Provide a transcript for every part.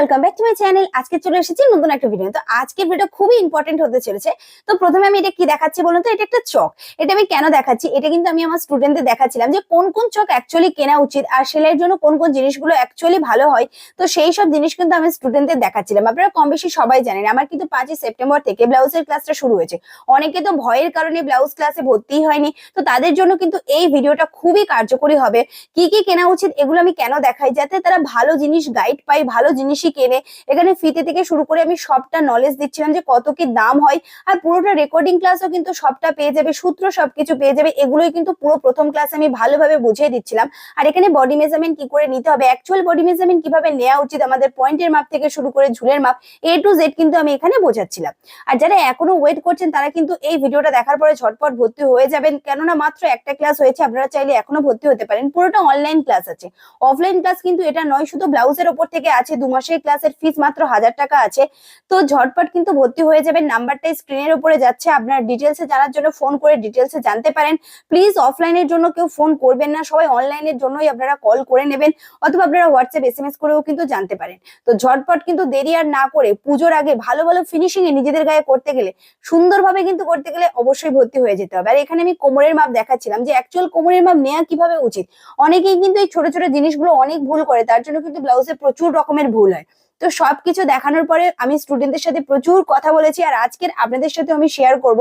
Welcome back to my channel আজকে চলে এসেছি নতুন একটা ভিডিও তো আজকের ভিডিও খুবই ইম্পর্টেন্ট হতে চলেছে। তো প্রথমে আমি এটা কি দেখাচ্ছি বলুন তো? এটা একটা চক। এটা আমি কেন দেখাচ্ছি? এটা কিন্তু আমি আমার স্টুডেন্টদের দেখাচ্ছিলাম যে কোন কোন চক অ্যাকচুয়ালি কেনা উচিত আর সেলাইয়ের জন্য কোন কোন জিনিসগুলো অ্যাকচুয়ালি ভালো হয়। তো সেই সব জিনিস কিন্তু আমি স্টুডেন্টদের দেখাচ্ছিলাম। আপনারা কম বেশি সবাই জানেন, আমার কিন্তু পাঁচই সেপ্টেম্বর থেকে ব্লাউজের ক্লাসটা শুরু হয়েছে। অনেকে তো ভয়ের কারণে ব্লাউজ ক্লাসে ভর্তি হয়নি। তো তাদের জন্য কিন্তু এই ভিডিওটা খুবই কার্যকরী হবে। কি কি কেনা উচিত এগুলো আমি কেন দেখাই? যাতে তারা ভালো জিনিস গাইড পায়, ভালো জিনিসই কেনে এখানে ফিতে থেকে শুরু করে আমি সবটা নলেজ দিচ্ছিলাম যে কত কি দাম হয়। আর পুরোটা রেকর্ডিং ক্লাসও কিন্তু সবটা পেয়ে যাবে, সূত্র সবকিছু পেয়ে যাবে, এগুলোই কিন্তু পুরো প্রথম ক্লাসে আমি ভালোভাবে বুঝিয়ে দিচ্ছিলাম। আর এখানে বডি মেজারমেন্ট কি করে নিতে হবে? অ্যাকচুয়াল বডি মেজারমেন্ট কীভাবে নেওয়া উচিত? আমাদের পয়েন্টের মাপ থেকে শুরু করে ঝুলের মাপ এ টু জেড কিন্তু আমি এখানে বোঝাচ্ছিলাম। আর যারা এখনও ওয়েট করছেন, তারা কিন্তু এই ভিডিওটা দেখার পরে ঝটপট ভর্তি হয়ে যাবেন। কেননা মাত্র একটা ক্লাস হয়েছে, আপনারা চাইলে এখনও ভর্তি হতে পারেন। পুরোটা অনলাইন ক্লাস আছে। অফলাইন ক্লাস কিন্তু এটা নয়, শুধু ব্লাউজের ওপর থেকে আছে, দু মাসের ক্লাসের ফিস মাত্র হাজার টাকা আছে। তো ঝটপট কিন্তু ভর্তি হয়ে যাবেন। নাম্বারটা স্ক্রিনের উপরে যাচ্ছে। আপনার ডিটেলসে জানার জন্য ফোন করে ডিটেলসে জানতে পারেন। প্লিজ অফলাইনের জন্য কেউ ফোন করবেন না। সবাই অনলাইনের জন্যই আপনারা কল করে নেবেন অথবা আপনারা হোয়াটসঅ্যাপ এস এম এস করেও কিন্তু জানতে পারেন। তো ঝটপট কিন্তু দেরি আর না করে পুজোর আগে ভালো ভালো ফিনিশিং এ নিজেদের গায়ে করতে গেলে, সুন্দরভাবে কিন্তু করতে গেলে অবশ্যই ভর্তি হয়ে যেতে হবে। আর এখানে আমি কোমরের মাপ দেখাচ্ছিলাম যে অ্যাকচুয়াল কোমরের মাপ নেওয়া কীভাবে উচিত? অনেকেই কিন্তু এই ছোট ছোট জিনিসগুলো অনেক ভুল করে। তার জন্য কিন্তু ব্লাউজে প্রচুর রকমের ভুল হয়। তো সবকিছু দেখানোর পরে আমি স্টুডেন্টদের সাথে প্রচুর কথা বলেছি আর আজকের আপনাদের সাথে আমি শেয়ার করব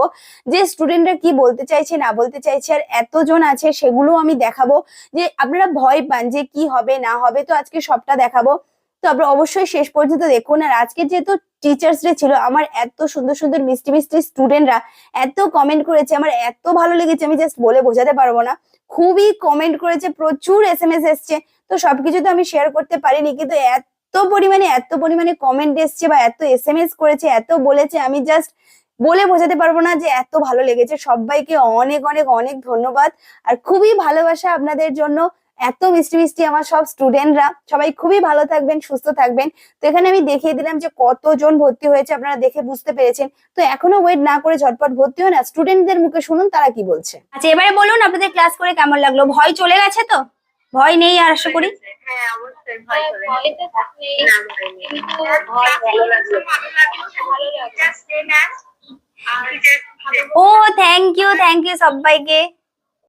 যে স্টুডেন্টরা কি বলতে চাইছে, না বলতে চাইছে আর এতজন আছে সেগুলো আমি দেখাবো যে আপনারা ভয় পান যে কি হবে, না হবে, তো আজকে সবটা দেখাবো। তো আপনারা অবশ্যই শেষ পর্যন্ত দেখুন আর আজকে যেহেতু টিচার্স ডে ছিল, আমার এত সুন্দর সুন্দর মিষ্টি মিষ্টি স্টুডেন্টরা এত কমেন্ট করেছে, আমার এত ভালো লেগেছে, আমি জাস্ট বলে বোঝাতে পারব না। খুবই কমেন্ট করেছে, প্রচুর এস এম এস এসছে, তো সবকিছু তো আমি শেয়ার করতে পারিনি, কিন্তু এত পরিমাণে, এত পরিমাণে কমেন্ট এসছে বা এত এস এম এস করেছে, এত বলেছে, আমি জাস্ট বলে বোঝাতে পারব না যে এত ভালো লেগেছে। সবাইকে অনেক অনেক অনেক ধন্যবাদ। আর খুবই ভালোবাসা আপনাদের জন্য। এত মিষ্টি মিষ্টি আমার সব স্টুডেন্টরা সবাই খুবই ভালো থাকবেন, সুস্থ থাকবেন। তো এখানে আমি দেখিয়ে দিলাম যে কতজন ভর্তি হয়েছে, আপনারা দেখে বুঝতে পেরেছেন। তো এখনও ওয়েট না করে ঝটপট ভর্তি হয় না স্টুডেন্টদের মুখে শুনুন, তারা কি বলছে। আচ্ছা এবারে বলুন আপনাদের ক্লাস করে কেমন লাগল? ভয় চলে গেছে তো? ভয় নেই আর আশা করি। হ্যাঁ ভালো ও থ্যাংক ইউ থ্যাংক ইউ সবাইকে।